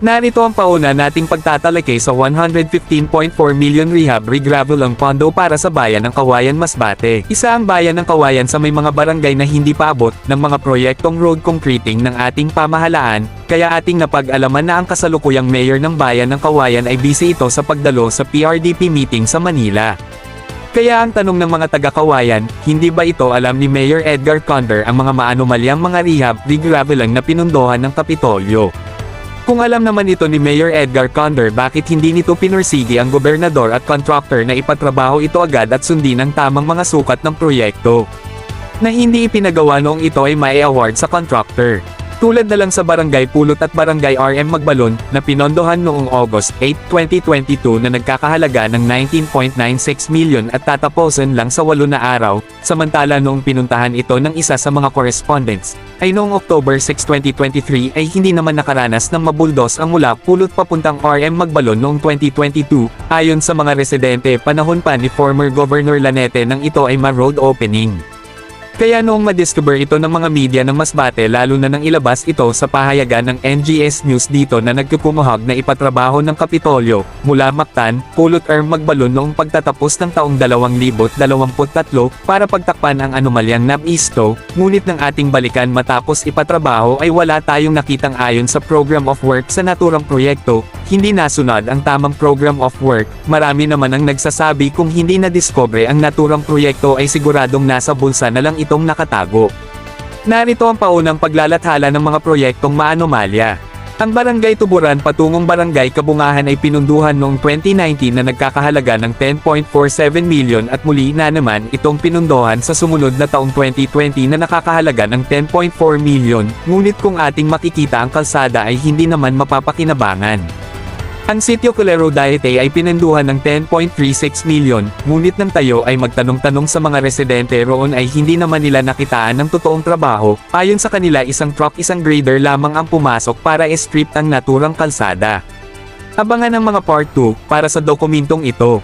Narito ang pauna nating pagtatalakay sa 115.4 million rehab regravel ang pondo para sa bayan ng Kawayan Masbate. Isa ang bayan ng Kawayan sa may mga barangay na hindi pa abot ng mga proyektong road concreting ng ating pamahalaan, kaya ating napag-alaman na ang kasalukuyang mayor ng bayan ng Kawayan ay busy ito sa pagdalo sa PRDP meeting sa Manila. Kaya ang tanong ng mga taga-kawayan, hindi ba ito alam ni Mayor Edgar Condor ang mga maanumalyang mga rehab regravelang na pinundohan ng Kapitolyo? Kung alam naman ito ni Mayor Edgar Condor bakit hindi nito pinursigi ang gobernador at contractor na ipatrabaho ito agad at sundin ang tamang mga sukat ng proyekto? Na hindi ipinagawa noong ito ay may award sa contractor. Tulad na lang sa Barangay Pulot at Barangay RM Magbalon na pinondohan noong August 8, 2022 na nagkakahalaga ng 19.96 million at tatapusin lang sa walo na araw, samantala noong pinuntahan ito ng isa sa mga correspondents, ay noong October 6, 2023 ay hindi naman nakaranas ng mabuldos ang mula Pulot papuntang RM Magbalon noong 2022, ayon sa mga residente panahon pa ni former Governor Lanete nang ito ay ma-road opening. Kaya noong madiscover ito ng mga media ng Masbate lalo na nang ilabas ito sa pahayagan ng NGS News dito na nagkukumuhag na ipatrabaho ng Kapitolyo, mula Mactan, Pulot Erm Magbalon noong pagtatapos ng taong 2023 para pagtakpan ang anomalyang NAB-ISTO, ngunit ng ating balikan matapos ipatrabaho ay wala tayong nakitang ayon sa Program of Work sa naturang proyekto, hindi nasunod ang tamang Program of Work, marami naman ang nagsasabi kung hindi na-discover ang naturang proyekto ay siguradong nasa bulsa na lang itong nakatago. Narito ang paunang paglalathala ng mga proyektong maanomalya. Ang Barangay Tuburan patungong Barangay Kabungahan ay pinunduhan noong 2019 na nagkakahalaga ng 10.47 million at muli na naman itong pinunduhan sa sumunod na taong 2020 na nakakahalaga ng 10.4 million, ngunit kung ating makikita ang kalsada ay hindi naman mapapakinabangan. Ang sitio Culero Daete ay pinanduhan ng 10.36 million, ngunit ng tayo ay magtanong-tanong sa mga residente roon ay hindi naman nila nakitaan ng totoong trabaho, ayon sa kanila isang truck isang grader lamang ang pumasok para i-strip ang naturang kalsada. Abangan ang mga part 2 para sa dokumentong ito.